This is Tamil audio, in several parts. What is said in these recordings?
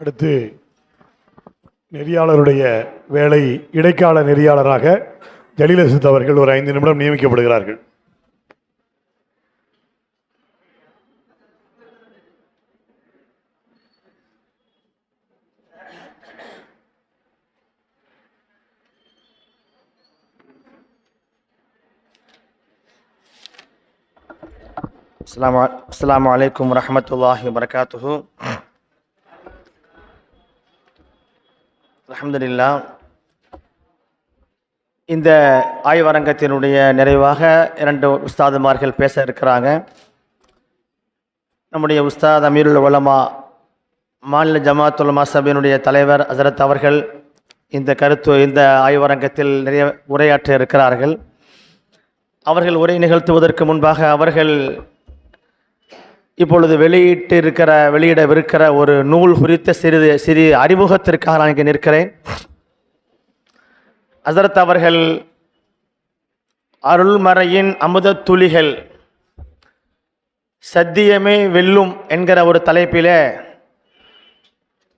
அடுத்து நெறியாளருடைய வேலை இடைக்கால நெறியாளராக ஜலீலசித் அவர்கள் ஒரு ஐந்து நிமிடம் நியமிக்கப்படுகிறார்கள். அஸ்லாம் அஸ்லாம் வலைக்கம் வரமத்துல்லாஹி வரகாத்து அலமதுல்லா இந்த ஆய்வரங்கத்தினுடைய நிறைவாக இரண்டு உஸ்தாதுமார்கள் பேச இருக்கிறாங்க. நம்முடைய உஸ்தாத் அமீருல் உலமா மாநில ஜமாத் ஜமாத்துலமா சபையினுடைய தலைவர் அசரத் அவர்கள் இந்த கருத்து இந்த ஆய்வரங்கத்தில் நிறைய உரையாற்ற இருக்கிறார்கள். அவர்கள் உரை நிகழ்த்துவதற்கு முன்பாக அவர்கள் இப்பொழுது வெளியிட்டு இருக்கிற வெளியிடவிருக்கிற ஒரு நூல் குறித்த சிறிது சிறிய அறிமுகத்திற்காக நான் இங்கே நிற்கிறேன். அசரத் அவர்கள் அருள்மறையின் அமுதத் துளிகள் சத்தியமே வெல்லும் என்கிற ஒரு தலைப்பிலே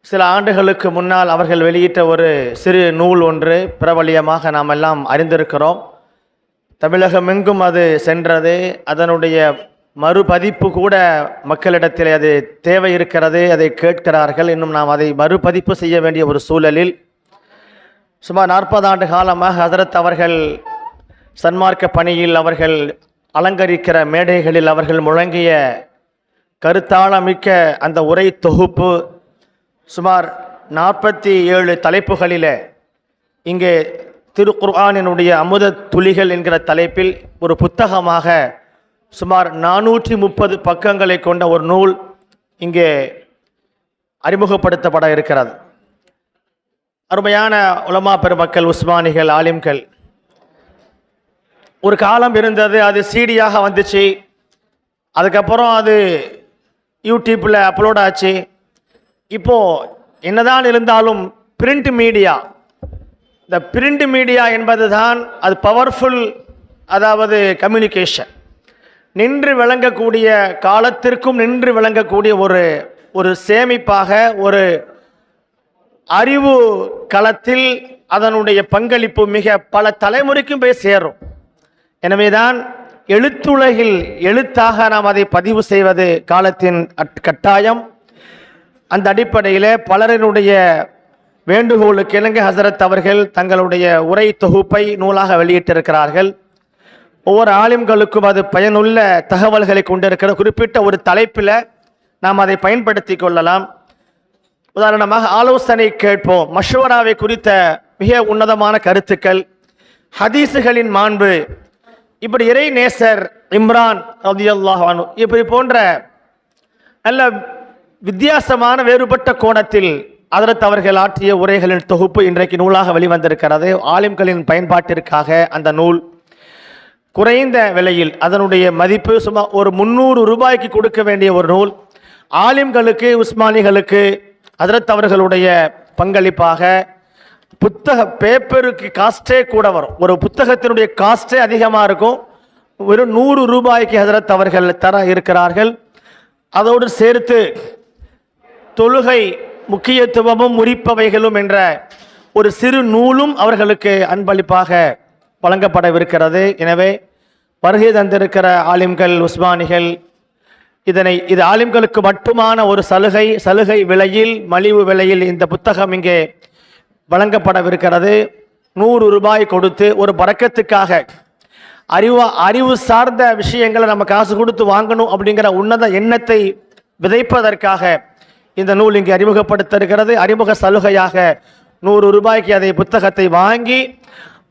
சில ஆண்டுகளுக்கு முன்னால் அவர்கள் வெளியிட்ட ஒரு சிறு நூல் ஒன்று பிரபலியமாக நாம் எல்லாம் அறிந்திருக்கிறோம். தமிழகமெங்கும் அது சென்றது. அதனுடைய மறுபதிப்பு கூட மக்களிடத்தில் அது தேவை இருக்கிறது அதை கேட்கிறார்கள். இன்னும் நாம் அதை மறுபதிப்பு செய்ய வேண்டிய ஒரு சூழலில் சுமார் நாற்பது ஆண்டு காலமாக ஹசரத் அவர்கள் சன்மார்க்க பணியில் அவர்கள் அலங்கரிக்கிற மேடைகளில் அவர்கள் முழங்கிய கருத்தாளமிக்க அந்த உரை தொகுப்பு சுமார் நாற்பத்தி ஏழு தலைப்புகளில் இங்கே திருக்குர்ஆனினுடைய அமுத துளிகள் என்கிற தலைப்பில் ஒரு புத்தகமாக சுமார் நானூற்றி முப்பது பக்கங்களை கொண்ட ஒரு நூல் இங்கே அறிமுகப்படுத்தப்பட இருக்கிறது. அருமையான உலமா பெருமக்கள் உஸ்மானிகள் ஆலிம்கள் ஒரு காலம் இருந்தது அது சீடியாக வந்துச்சு. அதுக்கப்புறம் அது யூடியூப்பில் அப்லோட் ஆச்சு. இப்போது என்னதான் இருந்தாலும் பிரிண்ட் மீடியா இந்த பிரிண்ட் மீடியா என்பது தான் அது பவர்ஃபுல் அதாவது கம்யூனிகேஷன் நின்று விளங்கக்கூடிய காலத்திற்கும் நின்று விளங்கக்கூடிய ஒரு ஒரு சேமிப்பாக ஒரு அறிவு களத்தில் அதனுடைய பங்களிப்பு மிக பல தலைமுறைக்கும் போய் சேரும். எனவேதான் எழுத்துலகில் எழுத்தாக நாம் அதை பதிவு செய்வது காலத்தின் அட்- கட்டாயம். அந்த அடிப்படையில் பலரினுடைய வேண்டுகோளுக்கு இலங்கை ஹசரத் அவர்கள் தங்களுடைய உரை தொகுப்பை நூலாக வெளியிட்டிருக்கிறார்கள். ஒவ்வொரு ஆலிம்களுக்கும் அது பயனுள்ள தகவல்களை கொண்டிருக்கிற குறிப்பிட்ட ஒரு தலைப்பில் நாம் அதை பயன்படுத்தி கொள்ளலாம். உதாரணமாக ஆலோசனை கேட்போம். மஷோராவை குறித்த மிக உன்னதமான கருத்துக்கள். ஹதீஸுகளின் மாண்பு. இப்படி இறை நேசர் இம்ரான் ரதியல்லாஹு இப்படி போன்ற நல்ல வித்தியாசமான வேறுபட்ட கோணத்தில் அதரத் அவர்கள் ஆற்றிய உரைகளின் தொகுப்பு இன்றைக்கு நூலாக வெளிவந்திருக்கிறது. ஆலிம்களின் பயன்பாட்டிற்காக அந்த நூல் குறைந்த விலையில் அதனுடைய மதிப்பு சுமார் ஒரு முந்நூறு ரூபாய்க்கு கொடுக்க வேண்டிய ஒரு நூல். ஆலிம்களுக்கு உஸ்மானிகளுக்கு ஹதரத் அவர்களுடைய பங்களிப்பாக புத்தக பேப்பருக்கு காஸ்டே கூட வரும். ஒரு புத்தகத்தினுடைய காஸ்டே அதிகமாக இருக்கும். வெறும் நூறு ரூபாய்க்கு ஹதரத் அவர்கள் தர இருக்கிறார்கள். அதோடு சேர்த்து தொழுகை முக்கியத்துவமும் முறிப்பவைகளும் என்ற ஒரு சிறு நூலும் அவர்களுக்கு அன்பளிப்பாக வழங்கப்படவிருக்கிறது. எனவே வருகை தந்திருக்கிற ஆலிம்கள் உஸ்மானிகள் இதனை இது ஆலிம்களுக்கு மட்டுமான ஒரு சலுகை சலுகை விலையில் மலிவு விலையில் இந்த புத்தகம் இங்கே வழங்கப்படவிருக்கிறது. நூறு ரூபாய் கொடுத்து ஒரு பறக்கத்துக்காக அறிவு அறிவு சார்ந்த விஷயங்களை நம்ம காசு கொடுத்து வாங்கணும் அப்படிங்கிற உன்னத எண்ணத்தை விதைப்பதற்காக இந்த நூல் இங்கே அறிமுகப்படுத்த இருக்கிறது அறிமுக சலுகையாக நூறு ரூபாய்க்கு அதை புத்தகத்தை வாங்கி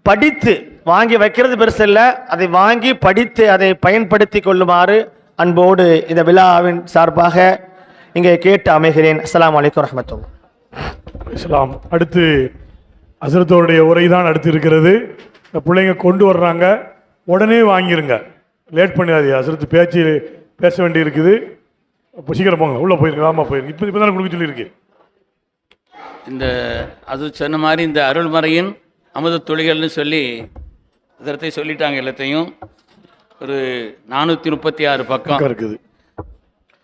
படித்து வாங்கி வைக்கிறது பெருசு இல்லை. அதை வாங்கி படித்து அதை பயன்படுத்தி கொள்ளுமாறு அன்போடு இந்த விழாவின் சார்பாக இங்கே கேட்டு அமைகிறேன். அஸ்ஸலாமு அலைக்கும் ரஹமத்துல்லா இஸ்லாம். அடுத்து அசரத்தோருடைய உரை தான் அடுத்து இருக்கிறது. இந்த பிள்ளைங்க கொண்டு வர்றாங்க. உடனே வாங்கிருங்க. லேட் பண்ணிடாதீங்க. அசரத்து பேச்சு பேச வேண்டி இருக்குது. இப்போ சீக்கிரம் போங்க. உள்ளே போயிருங்க. ஆமாம் போயிருங்க. இப்போ இப்போ தானே கொடுக்க சொல்லியிருக்கு. இந்த அது சொன்ன மாதிரி இந்த அருள்மறையின் அமுத துளிகள்னு சொல்லி இதத்தை சொல்லிட்டாங்க எல்லாத்தையும். ஒரு நானூற்றி முப்பத்தி ஆறு பக்கம் இருக்குது.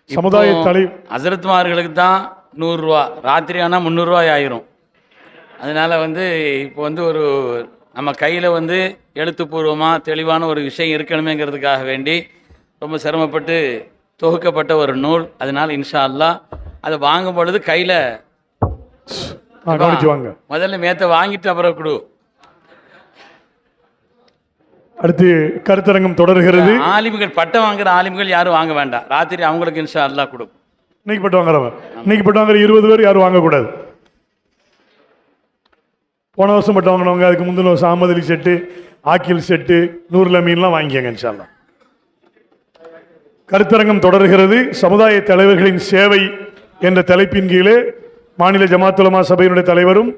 சமுதாய தலை அசரத்மார்களுக்கு தான் நூறுரூவா. ராத்திரி ஆனால் முந்நூறுரூவாய் ஆயிரும். அதனால் வந்து இப்போ வந்து ஒரு நம்ம கையில் வந்து எழுத்துப்பூர்வமாக தெளிவான ஒரு விஷயம் இருக்கணுமேங்கிறதுக்காக வேண்டி ரொம்ப சிரமப்பட்டு தொகுக்கப்பட்ட ஒரு நூல். அதனால் இன்ஷா அல்லாஹ் அதை வாங்கும் பொழுது கையில் முதல்ல மேத்த வாங்கிட்டு அப்புறம் கொடு. அடுத்து கருத்தரங்கம் தொடர்கிறது. ஆலிம்கள் பட்டம் வாங்குற ஆலிம்கள் யாரும் வாங்க வேண்டாம். ராத்திரி அவங்களுக்கு இன்ஷா அல்லாஹ் கொடு இன்னைக்கு பட்டு வாங்குறவங்க இன்னைக்கு பட்டு வாங்குற இருபது பேர் யாரும் வாங்கக்கூடாது. போன வருஷம் பட்டு வாங்கினவங்க அதுக்கு முந்தின வருஷம் அகமது அலி செட்டு ஆக்கில் செட்டு நூறுல மீன்லாம் வாங்கிக்கங்க இன்ஷால்லா கருத்தரங்கம் தொடர்கிறது. சமுதாய தலைவர்களின் சேவை என்ற தலைப்பின் கீழே மாநில ஜமாத் உலமா சபையினுடைய தலைவரும்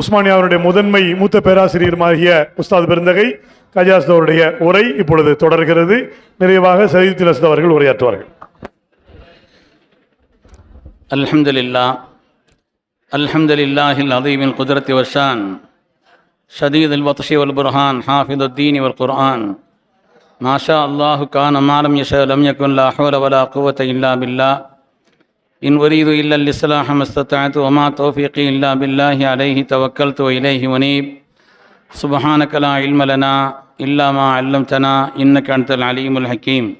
உஸ்மானியாவுடைய முதன்மை மூத்த பேராசிரியருமாகிய உஸ்தாத் பெருந்தகை கஜாஸ்த் அவருடைய உரை இப்பொழுது தொடர்கிறது. நிறைவாக சயீத் அவர்கள் உரையாற்றுவார்கள். அல்ஹம்துலில்லா அல்ஹம்துலில்லாஹில் அதீமில் குதிரத்தி வர்ஷான் ஷதீத் அல் வத்ஷி அல் புர்ஹான் ஹாஃபித் உத்தீன் வல் குர்ஆன் மாஷா அல்லாஹு கான் அமாலம் யஷ லம் யகுன் லா இல்லா பில்லா. إن أريد إلا الإصلاح ما استطعت وما توفيقي إلا بالله عليه توكلت وإليه ونيب سبحانك لا علم لنا إلا ما علمتنا إنك أنت العليم الحكيم.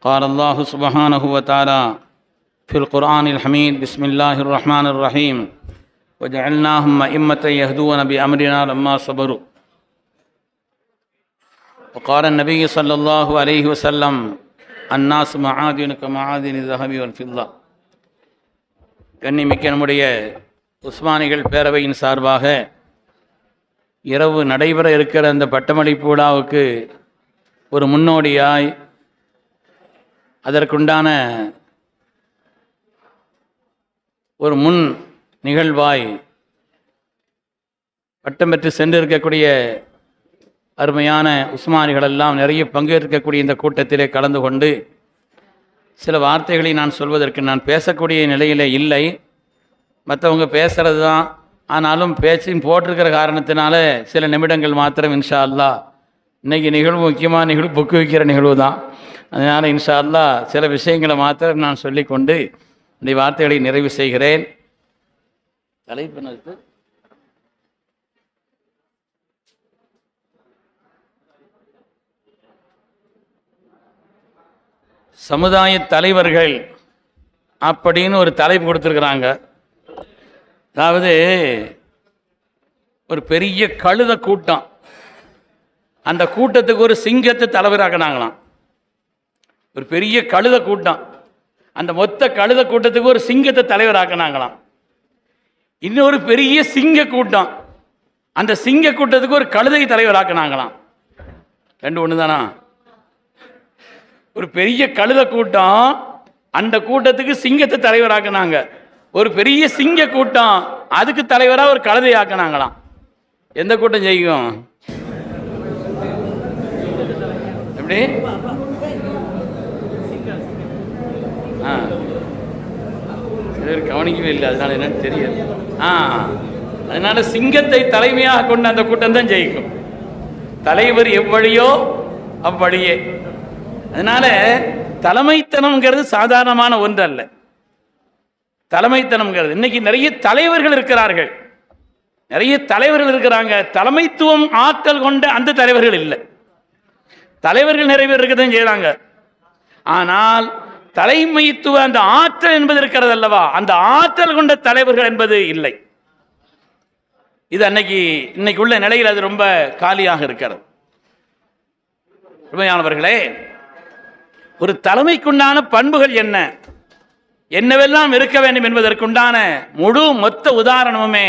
قال الله سبحانه وتعالى في القرآن الحميد بسم الله الرحمن الرحيم. وجعلناهم أئمة يهدون بأمرنا لما صبروا. وقال النبي صلى الله عليه وسلم الناس معادن كمعادن الذهب والفضة. கண்ணிமிக்க நம்முடைய உஸ்மானிகள் பேரவையின் சார்பாக இரவு நடைபெற இருக்கிற அந்த பட்டமளிப்பு விழாவுக்கு ஒரு முன்னோடியாய் அதற்குண்டான ஒரு முன் நிகழ்வாய் பட்டம் பெற்று சென்றிருக்கக்கூடிய அருமையான உஸ்மானிகள் எல்லாம் நிறைய பங்கேற்கக்கூடிய இந்த கூட்டத்திலே கலந்து கொண்டு சில வார்த்தைகளை நான் சொல்வதற்கு நான் பேசக்கூடிய நிலையில் இல்லை. மற்றவங்க பேசுகிறது தான். ஆனாலும் பேச்சின் போட்டிருக்கிற காரணத்தினால சில நிமிடங்கள் மாத்திரம் இன்ஷா அல்லா. இன்றைக்கி நிகழ்வு முக்கியமாக நிகழ்வு புக்கு வைக்கிற நிகழ்வு தான். அதனால் இன்ஷா அல்லா சில விஷயங்களை மாத்திரம் நான் சொல்லிக்கொண்டு இந்த வார்த்தைகளை நிறைவு செய்கிறேன். தலைப்பினருக்கு சமுதாய தலைவர்கள் அப்படின்னு ஒரு தலைப்பு கொடுத்துருக்குறாங்க. அதாவது ஒரு பெரிய கழுத கூட்டம். அந்த கூட்டத்துக்கு ஒரு சிங்கத்தை தலைவராக்கினாங்களாம். ஒரு பெரிய கழுத கூட்டம். அந்த மொத்த கழுத கூட்டத்துக்கு ஒரு சிங்கத்தை தலைவராக்கினாங்களாம். இன்னொரு பெரிய சிங்க கூட்டம். அந்த சிங்க கூட்டத்துக்கு ஒரு கழுதை தலைவராக்கினாங்களாம். ரெண்டு ஒன்று தானா ஒரு பெரிய கழுத கூட்டம் அந்த கூட்டத்துக்கு சிங்கத்தை தலைவராக்குனாங்க. ஒரு பெரிய சிங்க கூட்டம் அதுக்கு தலைவராக ஒரு கழுதை ஆக்குனாங்களாம் எந்த கூட்டம் ஜெயிக்கும்? எப்படி? ஆ. கவனிக்கவே இல்லை அதனால என்னன்னு தெரியாது ஆ. அதனால சிங்கத்தை தலைமையாக கொண்ட அந்த கூட்டம் தான் ஜெயிக்கும். தலைவர் எவ்வழியோ அவ்வழியே. அதனால தலைமைத்தனம்ங்கிறது சாதாரணமான ஒன்று அல்ல தலைமைத்தனம்ங்கிறது. இன்னைக்கு நிறைய தலைவர்கள் இருக்கிறார்கள். நிறைய தலைவர்கள் இருக்கிறாங்க. தலைமைத்துவம் ஆற்றல் கொண்ட அந்த தலைவர்கள் இல்லை. தலைவர்கள் நிறைய பேர் இருக்கதான் செய்யறாங்க ஆனால் தலைமைத்துவ அந்த ஆற்றல் என்பது இருக்கிறது அல்லவா? அந்த ஆற்றல் கொண்ட தலைவர்கள் என்பது இல்லை. இது அன்னைக்கு இன்னைக்கு உள்ள நிலையில் அது ரொம்ப காலியாக இருக்கிறது. உண்மையானவர்களே ஒரு தலைமைக்குண்டான பண்புகள் என்ன? என்னவெல்லாம் இருக்க வேண்டும் என்பதற்குண்டான முழு மொத்த உதாரணமுமே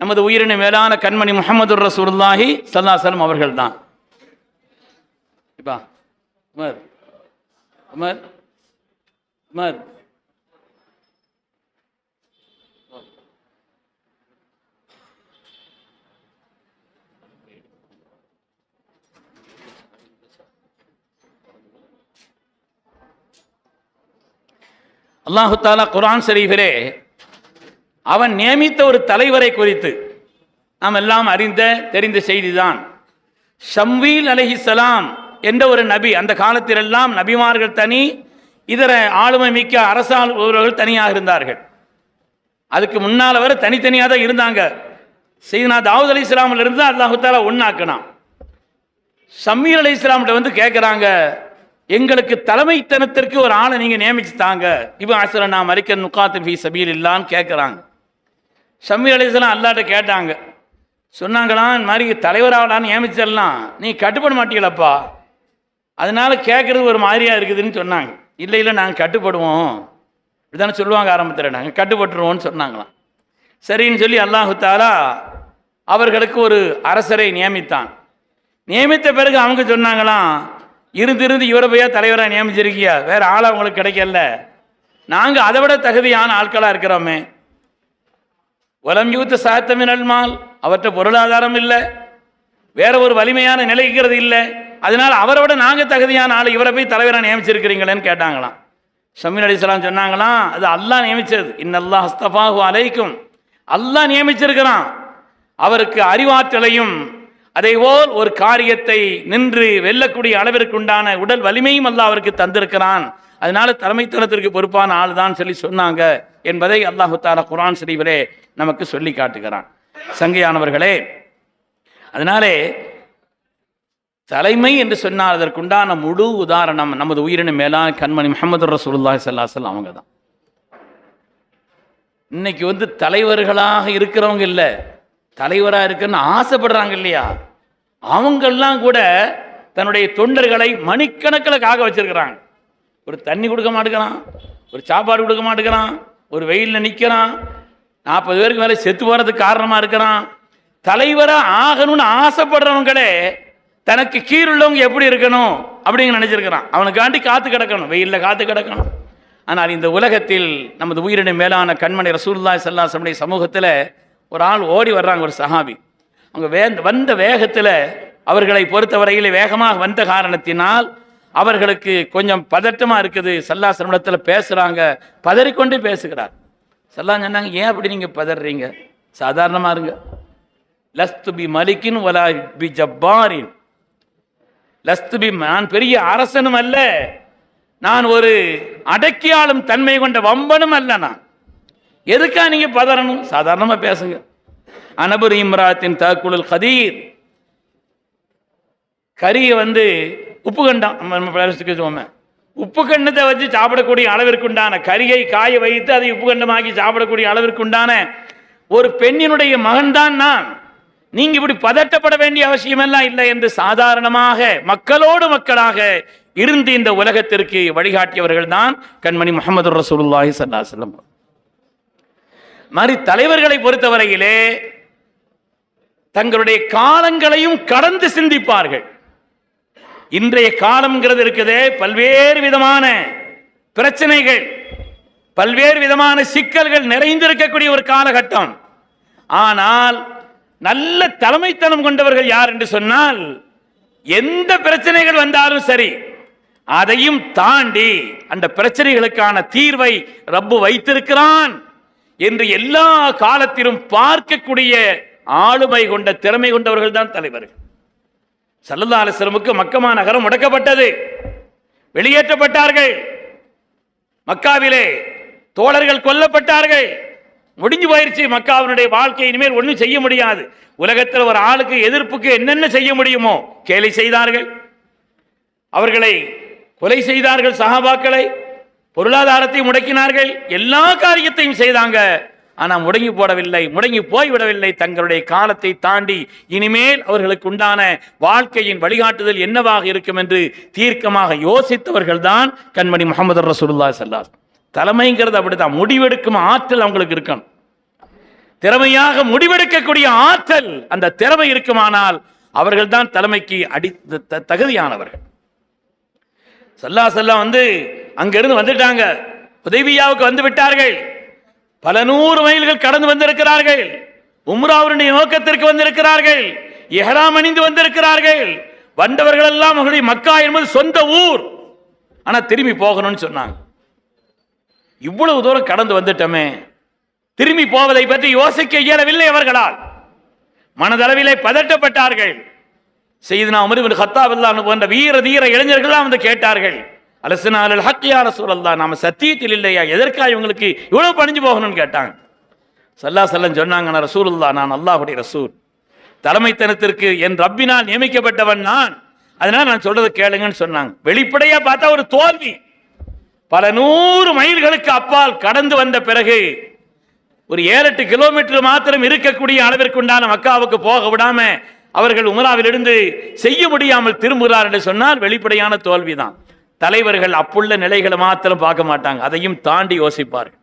நமது உயிரின மேலான கண்மணி முகமது ரசூலுல்லாஹி சல்லாசலம் அவர்கள் தான் இப்பா உமர் உமர் உமர். அல்லாஹு தாலா குரான் ஷரீஃபிலே அவன் நியமித்த ஒரு தலைவரை குறித்து நாம் எல்லாம் அறிந்த தெரிந்த செய்திதான். ஷம்வீல் அலஹிசலாம் என்ற ஒரு நபி அந்த காலத்திலெல்லாம் நபிமார்கள் தனி இதர ஆளுமை மிக்க அரசாளுபவர்கள் தனியாக இருந்தார்கள். அதுக்கு முன்னால் வர தனித்தனியாக தான் இருந்தாங்க. செய்தினா தாவூத் அலி இஸ்லாமில் இருந்து அல்லாஹு தாலா ஒன்றாக்கினான் சம்மீர் அலி இஸ்லாம்கிட்ட வந்து கேட்குறாங்க எங்களுக்கு தலைமைத்தனத்திற்கு ஒரு ஆளை நீங்கள் நியமிச்சு தாங்க. இப்போ நான் மறைக்க நுக்காத்தின் ஃபீ சபீல் இல்லான்னு கேட்குறாங்க ஷம்மீர் அலி அல்லாட்ட கேட்டாங்க. சொன்னாங்களாம் இந்த மாதிரி தலைவராகலான்னு நியமிச்சிடலாம் நீ கட்டுப்பட மாட்டீங்களப்பா. அதனால் கேட்குறது ஒரு மாதிரியா இருக்குதுன்னு சொன்னாங்க. இல்லை இல்லை நாங்கள் கட்டுப்படுவோம். இப்படிதானே சொல்லுவாங்க ஆரம்பத்தில். நாங்கள் கட்டுப்பட்டுருவோம்னு சொன்னாங்களாம். சரின்னு சொல்லி அல்லாஹு தாலா அவர்களுக்கு ஒரு அரசரை நியமித்தான். நியமித்த பிறகு அவங்க சொன்னாங்களாம் இருந்து இருந்து இவரை போய் தலைவராக நியமிச்சிருக்கியா? வேற ஆள் அவங்களுக்கு கிடைக்கல. நாங்கள் அதை விட தகுதியான ஆட்களாக இருக்கிறோமே. வலம் யூத்த சாத்தமினல் மால் பொருளாதாரம் இல்லை. வேற ஒரு வலிமையான நிலைக்கிறது இல்லை. அதனால் அவரை விட நாங்கள் தகுதியான ஆள் இவரை போய் தலைவராக நியமிச்சிருக்கிறீங்களேன்னு கேட்டாங்களாம். ஷமீர் அலிஸ்லாம் சொன்னாங்களாம் அது அல்லாஹ் நியமிச்சது. இன்னல்லா ஹஸ்தஃபாஹு அலைக்கும். அல்லாஹ் நியமிச்சிருக்கிறான். அவருக்கு அறிவாற்றலையும் அதேபோல் ஒரு காரியத்தை நின்று வெல்லக்கூடிய அளவிற்கு உண்டான உடல் வலிமையும் அல்லாஹ் அவருக்கு தந்திருக்கிறான். அதனால தலைமைத்தனத்திற்கு பொறுப்பான ஆள் தான் சொல்லி சொன்னாங்க என்பதை அல்லாஹு தாலா குரான் ஷரீஃபிலே நமக்கு சொல்லி காட்டுகிறான். சங்கையானவர்களே அதனாலே தலைமை என்று சொன்னால் அதற்குண்டான முழு உதாரணம் நமது உயிரின மேலான கண்மணி முகமது ரசூலுல்லாஹி சல்லாசல் அவங்க தான் இன்னைக்கு வந்து தலைவர்களாக இருக்கிறவங்க இல்லை தலைவராக இருக்குன்னு ஆசைப்படுறாங்க இல்லையா? அவங்கெல்லாம் கூட தன்னுடைய தொண்டர்களை மணிக்கணக்கில் காக்க வச்சிருக்கிறாங்க. ஒரு தண்ணி கொடுக்க மாட்டேங்கிறான் ஒரு சாப்பாடு கொடுக்க மாட்டேங்கிறான் ஒரு வெயிலில் நிற்கிறான் நாற்பது பேருக்கு மேலே செத்து போகிறதுக்கு காரணமாக இருக்கிறான். தலைவராக ஆகணும்னு ஆசைப்படுறவங்களே தனக்கு கீழுள்ளவங்க எப்படி இருக்கணும் அப்படிங்க நினச்சிருக்கிறான். அவனுக்காண்டி காத்து கிடக்கணும் வெயிலில் காத்து கிடக்கணும். ஆனால் இந்த உலகத்தில் நமது உயிரின மேலான கண்மணி ரசூல்லா சல்லாசமுடைய சமூகத்தில் ஒரு ஆள் ஓடி வர்றாங்க ஒரு சஹாபி. அவங்க வே வந்த வேகத்தில் அவர்களை பொறுத்தவரையில் வேகமாக வந்த காரணத்தினால் அவர்களுக்கு கொஞ்சம் பதட்டமாக இருக்குது. சல்லாசனத்தில் பேசுகிறாங்க பதறிக்கொண்டு பேசுகிறார். சல்லா சொன்னாங்க ஏன் அப்படி நீங்கள் பதறீங்க? சாதாரணமாக இருங்க. லஸ்து பி மலிக்கின் வலா பி ஜப்பாரின். லஸ்து பி நான் பெரிய அரசனும் அல்ல. நான் ஒரு அடக்கியாளும் தன்மை கொண்ட வம்பனும் அல்ல நான். எதுக்கா நீங்கள் பதறணும்? சாதாரணமாக பேசுங்க. அனபுர் இம்ராத்தின் தாக்குழல் கதீர். கறியை வந்து உப்பு கண்டான் நம்ம உப்பு கண்டத்தை வச்சு சாப்பிடக்கூடிய அளவிற்குண்டான கரியை காய வைத்து அதை உப்பு கண்டமாக்கி சாப்பிடக்கூடிய அளவிற்குண்டான ஒரு பெண்ணினுடைய மகன்தான் நான். நீங்க இப்படி பதட்டப்பட வேண்டிய அவசியமெல்லாம் இல்லை என்று சாதாரணமாக மக்களோடு மக்களாக இருந்து இந்த உலகத்திற்கு வழிகாட்டியவர்கள் தான் கண்மணி முகமது ரசூலுல்லாஹி ஸல்லல்லாஹு அலைஹி மாதிரி தலைவர்களை பொறுத்தவரையிலே தங்களுடைய காலங்களையும் கடந்து சிந்திப்பார்கள். இன்றைய காலம்ங்கிறது இருக்குதே பல்வேறு விதமான பிரச்சனைகள் பல்வேறு விதமான சிக்கல்கள் நிறைந்திருக்கக்கூடிய ஒரு காலகட்டம். ஆனால் நல்ல தலைமைத்தனம் கொண்டவர்கள் யார் என்று சொன்னால் எந்த பிரச்சனைகள் வந்தாலும் சரி அதையும் தாண்டி அந்த பிரச்சனைகளுக்கான தீர்வை ரப்பு வைத்திருக்கிறான் என்று எல்லா காலத்திலும் பார்க்கக்கூடிய ஆளுமை கொண்ட திறமை கொண்டவர்கள் தான் தலைவர்கள் சல்லல்லா அலிஸ்லமுக்கு மக்கமா நகரம் முடக்கப்பட்டது. வெளியேற்றப்பட்டார்கள். மக்காவிலே தோழர்கள் கொல்லப்பட்டார்கள். முடிஞ்சு போயிருச்சு. மக்காவினுடைய வாழ்க்கை இனிமேல் ஒன்றும் செய்ய முடியாது. உலகத்தில் ஒரு ஆளுக்கு எதிர்ப்புக்கு என்னென்ன செய்ய முடியுமோ கேலி செய்தார்கள். அவர்களை கொலை செய்தார்கள் சகாபாக்களை பொருளாதாரத்தை முடக்கினார்கள். எல்லா காரியத்தையும் செய்தாங்க. ஆனால் முடங்கி போடவில்லை முடங்கி போய்விடவில்லை. தங்களுடைய காலத்தை தாண்டி இனிமேல் அவர்களுக்கு உண்டான வாழ்க்கையின் வழிகாட்டுதல் என்னவாக இருக்கும் என்று தீர்க்கமாக யோசித்தவர்கள் தான் கண்மணி முகமது ரசூல்லா ஸல்லல்லாஹு தலைமைங்கிறது அப்படிதான் முடிவெடுக்கும் ஆற்றல் அவங்களுக்கு இருக்கணும். திறமையாக முடிவெடுக்கக்கூடிய ஆற்றல் அந்த திறமை இருக்குமானால் அவர்கள் தான் தலைமைக்கு அடி த- தகுதியானவர்கள். சல்லா சல்லா வந்து அங்கிருந்து வந்துட்டாங்க. உதவியாவுக்கு வந்து விட்டார்கள். பல நூறு மைல்கள் கடந்து வந்திருக்கிறார்கள். உம்ராவுடைய நோக்கத்திற்கு வந்திருக்கிறார்கள். எஹராம் அணிந்து வந்திருக்கிறார்கள். வந்தவர்கள் எல்லாம் அவர்களுடைய மக்கா என்பது சொந்த ஊர். ஆனா திரும்பி போகணும்னு சொன்னாங்க. இவ்வளவு தூரம் கடந்து வந்துட்டோமே. திரும்பி போவதை பற்றி யோசிக்க இயலவில்லை அவர்களால். மனதளவிலே பதட்டப்பட்டார்கள். செய்து நான் இப்னு கத்தாப் போன்ற வீர தீர இளைஞர்கள்லாம் வந்து கேட்டார்கள். அலசனால் ஹக்கியா ரசூலல்லாஹ். நாம சத்தியத்தில் இல்லையா? எதற்காக இவங்களுக்கு இவ்வளவு பணிஞ்சு போகணும்னு கேட்டாங்க. சல்லா செல்லம் சொன்னாங்க நான் ரசூலுல்லா நான் அல்லாஹுடைய ரசூல். தலைமைத்தனத்திற்கு என் ரப்பினால் நியமிக்கப்பட்டவன் நான். அதனால நான் சொல்றது கேளுங்கன்னு சொன்னாங்க. வெளிப்படையா பார்த்தா ஒரு தோல்வி. பல நூறு மைல்களுக்கு அப்பால் கடந்து வந்த பிறகு ஒரு ஏழு எட்டு கிலோமீட்டர் மாத்திரம் இருக்கக்கூடிய அளவிற்குண்டான மக்காவுக்கு போக விடாம அவர்கள் உமராவிலிருந்து செய்ய முடியாமல் திரும்புகிறார் என்று சொன்னால் வெளிப்படையான தோல்விதான். தலைவர்கள் அப்புள்ள நிலைகளை மாத்திரம் பார்க்க மாட்டாங்க. அதையும் தாண்டி யோசிப்பார்கள்.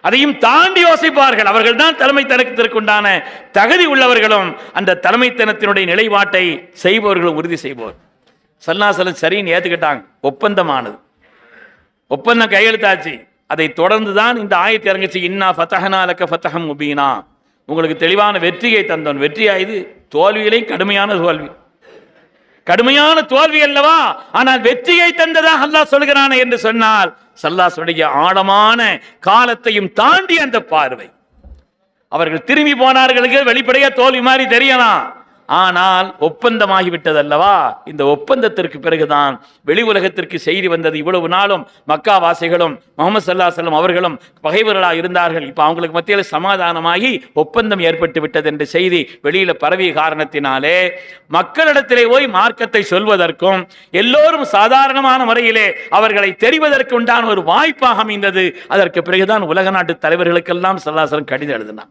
அதையும் தாண்டி யோசிப்பார்கள். அவர்கள் தான் தலைமைத்தனத்திற்குண்டான தகுதி உள்ளவர்களும் அந்த தலைமைத்தனத்தினுடைய நிலைப்பாட்டை செய்பவர்களும் உறுதி செய்பவர். சல்லாசலம் சரின்னு ஏத்துக்கிட்டாங்க. ஒப்பந்தமானது. ஒப்பந்தம் கையெழுத்தாச்சு. அதை தொடர்ந்து தான் இந்த ஆயத்தை இறங்குச்சு. இன்னா ஃபத்தஹனா லக்க ஃபத்தஹம் முபீனா. உங்களுக்கு தெளிவான வெற்றியை தந்தோன் வெற்றியா இது? தோல்வியிலே கடுமையான தோல்வி. கடுமையான தோல்வி அல்லவா? ஆனால் வெற்றியை தந்ததாக அல்லாஹ் சொல்கிறான் என்று சொன்னால் சல்லாசுடைய ஆழமான காலத்தையும் தாண்டி அந்த பார்வை. அவர்கள் திரும்பி போனார்களுக்கு வெளிப்படையா தோல்வி மாதிரி தெரியலாம். ஆனால் ஒப்பந்தமாகிவிட்டது அல்லவா இந்த ஒப்பந்தத்திற்கு பிறகுதான் வெளி உலகத்திற்கு செய்தி வந்தது இவ்வளவு நாளும் மக்கா வாசிகளும் முகமது சல்லா செல்லம் அவர்களும் பகைவர்களாக இருந்தார்கள். இப்போ அவங்களுக்கு மத்தியில் சமாதானமாகி ஒப்பந்தம் ஏற்பட்டு விட்டது என்ற செய்தி வெளியில பரவிய காரணத்தினாலே மக்களிடத்திலே போய் மார்க்கத்தை சொல்வதற்கும் எல்லோரும் சாதாரணமான முறையிலே அவர்களை தெரிவதற்கு உண்டான ஒரு வாய்ப்பாக அமைந்தது. அதற்கு பிறகுதான் உலக நாட்டு தலைவர்களுக்கெல்லாம் சல்லாசலம் கடிதம் எழுதினான்.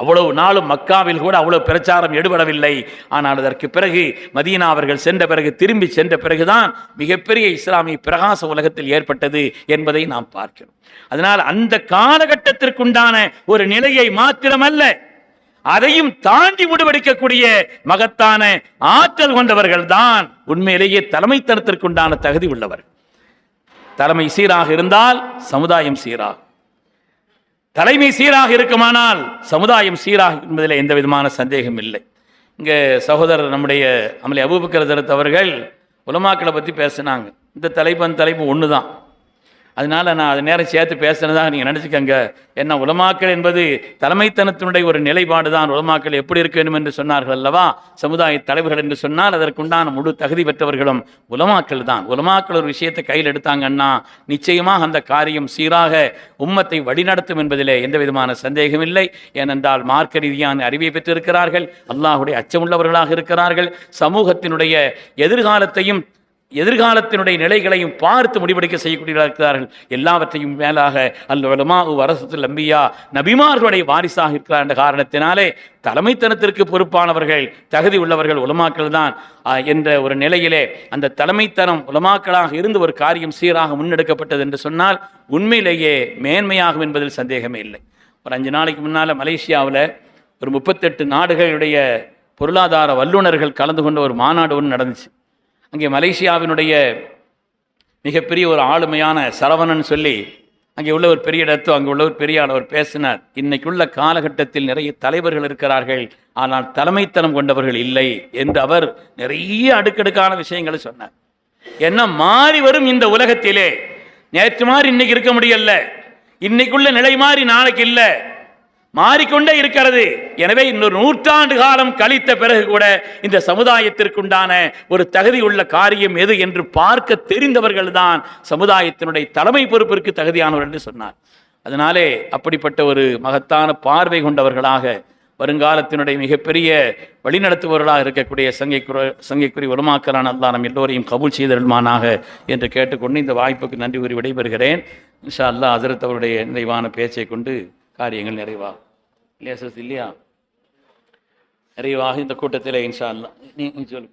அவ்வளவு நாளும் மக்காவில் கூட அவ்வளவு பிரச்சாரம் எடுபடவில்லை. ஆனால் அதற்கு பிறகு மதீனா அவர்கள் சென்ற பிறகு திரும்பி சென்ற பிறகுதான் மிகப்பெரிய இஸ்லாமிய பிரகாச உலகத்தில் ஏற்பட்டது என்பதை நாம் பார்க்கிறோம். அதனால் அந்த காலகட்டத்திற்குண்டான ஒரு நிலையை மாத்திரமல்ல அதையும் தாண்டி முடிவெடுக்கக்கூடிய மகத்தான ஆற்றல் கொண்டவர்கள் தான் உண்மையிலேயே தலைமைத்தனத்திற்குண்டான தகுதி உள்ளவர் தலைமை சீராக இருந்தால் சமுதாயம் சீராகும். தலைமை சீராக இருக்குமானால் சமுதாயம் சீராக என்பதில் எந்த விதமான சந்தேகம் இல்லை. இங்கே சகோதரர் நம்முடைய அமலி அபூபக்கர் தரத் அவர்கள் உலமாக்களை பற்றி பேசினாங்க. இந்த தலைப்பு அந்த தலைப்பு ஒன்று தான் அதனால நான் அது நேரம் சேர்த்து பேசுனதாக நீங்கள் நினச்சிக்கங்க. என்ன உலமாக்கள் என்பது தலைமைத்தனத்தினுடைய ஒரு நிலைப்பாடு தான் உலமாக்கள் எப்படி இருக்க வேண்டும் என்று சொன்னார்கள் அல்லவா? சமுதாய தலைவர்கள் என்று சொன்னால் அதற்குண்டான முழு தகுதி பெற்றவர்களும் உலமாக்கள் தான். உலமாக்கள் ஒரு விஷயத்தை கையில் எடுத்தாங்கன்னா நிச்சயமாக அந்த காரியம் சீராக உம்மத்தை வழிநடத்தும் என்பதிலே எந்த விதமான சந்தேகம் இல்லை. ஏனென்றால் மார்க்க ரீதியான அறிவை பெற்றிருக்கிறார்கள். அல்லாஹுடைய அச்சமுள்ளவர்களாக இருக்கிறார்கள். சமூகத்தினுடைய எதிர்காலத்தையும் எதிர்காலத்தினுடைய நிலைகளையும் பார்த்து முடிவெடுக்க செய்யக்கூடியவர்களாக இருக்கிறார்கள் எல்லாவற்றையும் மேலாக அல்ல உலமா வரசத்தில் அம்பியா நபிமார்களுடைய வாரிசாக இருக்கிறார் என்ற காரணத்தினாலே தலைமைத்தனத்திற்கு பொறுப்பானவர்கள் தகுதி உள்ளவர்கள் உலமாக்கள் தான் என்ற ஒரு நிலையிலே அந்த தலைமைத்தனம் உலமாக்களாக இருந்து ஒரு காரியம் சீராக முன்னெடுக்கப்பட்டது என்று சொன்னால் உண்மையிலேயே மேன்மையாகும் என்பதில் சந்தேகமே இல்லை. ஒரு அஞ்சு நாளைக்கு முன்னால் மலேசியாவில் ஒரு முப்பத்தெட்டு நாடுகளுடைய பொருளாதார வல்லுநர்கள் கலந்து கொண்ட ஒரு மாநாடு ஒன்று நடந்துச்சு. அங்கே மலேசியாவினுடைய மிகப்பெரிய ஒரு ஆளுமையான சரவணன் சொல்லி அங்கே உள்ள ஒரு பெரிய இடத்து அங்கே உள்ள ஒரு பெரிய ஆளவர் பேசினார். இன்னைக்குள்ள காலகட்டத்தில் நிறைய தலைவர்கள் இருக்கிறார்கள் ஆனால் தலைமைத்தனம் கொண்டவர்கள் இல்லை என்று அவர் நிறைய அடுக்கடுக்கான விஷயங்களை சொன்னார். என்ன மாறி வரும் இந்த உலகத்திலே? நேற்று மாதிரி இன்னைக்கு இருக்க முடியல. இன்னைக்குள்ள நிலை மாறி நாளைக்கு இல்லை. மாறிக்கொண்டே இருக்கிறது. எனவே இன்னொரு நூற்றாண்டு காலம் கழித்த பிறகு கூட இந்த சமுதாயத்திற்குண்டான ஒரு தகுதி உள்ள காரியம் எது என்று பார்க்க தெரிந்தவர்கள் தான் சமுதாயத்தினுடைய தலைமை பொறுப்பிற்கு தகுதியானவர் என்று சொன்னார். அதனாலே அப்படிப்பட்ட ஒரு மகத்தான பார்வை கொண்டவர்களாக வருங்காலத்தினுடைய மிகப்பெரிய வழிநடத்துபவர்களாக இருக்கக்கூடிய சங்கைக்குற சங்கைக்குறி உருமாக்கலான அல்லா நம் எல்லோரையும் கபூல் செய்தருமானாக என்று கேட்டுக்கொண்டு இந்த வாய்ப்புக்கு நன்றி கூறி விடைபெறுகிறேன். இன்ஷா அல்லா அதிரத்தவருடைய நினைவான நிறைவான பேச்சை கொண்டு காரியங்கள் நிறைவாகும். இல்லையா சார் இல்லையா? நிறைவாக இந்த கூட்டத்தில் இன்ஷா அல்லா நீ சொல்லு